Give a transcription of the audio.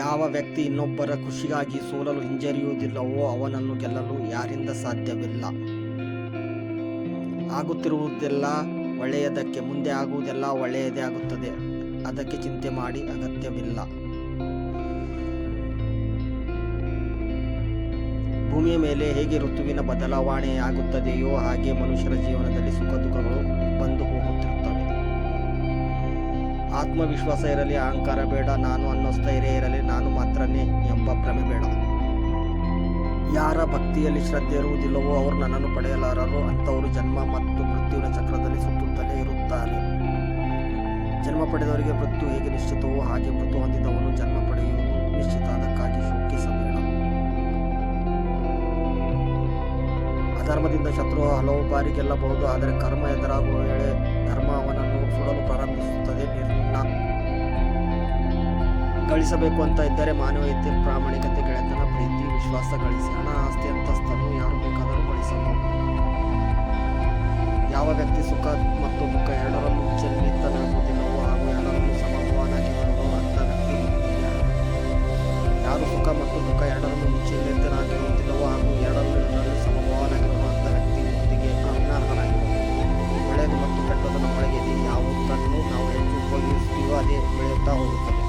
ಯಾವ ವ್ಯಕ್ತಿ ಇನ್ನೊಬ್ಬರ ಖುಷಿಗಾಗಿ ಸೋಲಲು ಹಿಂಜರಿಯುವುದಿಲ್ಲವೋ ಅವನನ್ನು ಗೆಲ್ಲಲು ಯಾರಿಂದ ಸಾಧ್ಯವಿಲ್ಲ. ಆಗುತ್ತಿರುವುದೆಲ್ಲ ಒಳ್ಳೆಯದಕ್ಕೆ ಮುಂದೆ ಆಗುವುದೆಲ್ಲ ಒಳ್ಳೆಯದೇ ಆಗುತ್ತದೆ. ಅದಕ್ಕೆ ಚಿಂತೆ ಮಾಡಿ ಅಗತ್ಯವಿಲ್ಲ. ಭೂಮಿಯ ಮೇಲೆ ಹೇಗೆ ಋತುವಿನ ಬದಲಾವಣೆಯಾಗುತ್ತದೆಯೋ ಹಾಗೆ ಮನುಷ್ಯರ ಜೀವನದಲ್ಲಿ ಸುಖ ದುಃಖಗಳು ಆತ್ಮವಿಶ್ವಾಸ ಇರಲಿ, ಅಹಂಕಾರ ಬೇಡ, ನಾನು ಅನ್ನೋ ಸ್ಥೈರ್ಯ ಇರಲಿ, ನಾನು ಮಾತ್ರನೇ ಎಂಬ ಭ್ರಮೆ ಬೇಡ. ಯಾರ ಭಕ್ತಿಯಲ್ಲಿ ಶ್ರದ್ಧೆ ಇರುವುದಿಲ್ಲವೋ ಅವರು ನನ್ನನ್ನು ಪಡೆಯಲಾರರು, ಅಂಥವರು ಜನ್ಮ ಮತ್ತು ಮೃತ್ಯುವಿನ ಚಕ್ರದಲ್ಲಿ ಸುತ್ತುತ್ತಲೇ ಇರುತ್ತಾರೆ. ಜನ್ಮ ಪಡೆದವರಿಗೆ ಮೃತ್ಯು ಹೇಗೆ ನಿಶ್ಚಿತವೋ ಹಾಗೆ ಮೃತ್ಯು ಹೊಂದಿದವನು ಜನ್ಮ ಪಡೆಯುವುದು ನಿಶ್ಚಿತ. ಅದಕ್ಕಾಗಿ ಶೋಕಿಸಬೇಡ. ಅಧರ್ಮದಿಂದ ಶತ್ರು ಹಲವು ಬಾರಿ ಗೆಲ್ಲಬಹುದು, ಆದರೆ ಕರ್ಮ ಎದುರಾಗುವ ಗಳಿಸಬೇಕು ಅಂತ ಇದ್ದರೆ ಮಾನವೀಯತೆ, ಪ್ರಾಮಾಣಿಕತೆ, ಗೆಳೆತನ, ಪ್ರೀತಿ, ವಿಶ್ವಾಸ ಗಳಿಸಿ. ಹಣ, ಆಸ್ತಿ, ಅಂತಸ್ತನ್ನು ಯಾರು ಬೇಕಾದರೂ ಗಳಿಸಬಹುದು. ಯಾವ ವ್ಯಕ್ತಿ ಸುಖ ಮತ್ತು ದುಃಖ ಎರಡರಲ್ಲೂ ಚೆಲ್ಲಿತನಾಗುವುದಿಲ್ಲವೋ ಹಾಗೂ ಎರಡರಲ್ಲೂ ಸಮಭಾವನಾಗಿರುವನೋ ಅಂತ ವ್ಯಕ್ತಿ ಯಾರು? ಸುಖ ಮತ್ತು ದುಃಖ ಎರಡರಲ್ಲೂ ಚೆಲ್ಲಿತನಾಗಿರುವುದಿಲ್ಲವೋ ಹಾಗೂ ಎರಡರಲ್ಲೂ ಎರಡರಲ್ಲೂ ಸಮಭಾವನಾಗಿರುವ ವ್ಯಕ್ತಿ ಮುಕ್ತಿಗೆ ಅನರ್ಹನಾಗಿರುವುದು ಒಳ್ಳೆಯದು ಮತ್ತು ಕೆಟ್ಟದನ್ನು ಒಳಗೆ ಯಾವುದನ್ನು ನಾವು ಹೆಚ್ಚು ಉಪಯೋಗಿಸ್ತೀವೋ ಅದೇ ಬೆಳೆಯುತ್ತಾ ಹೋಗುತ್ತದೆ.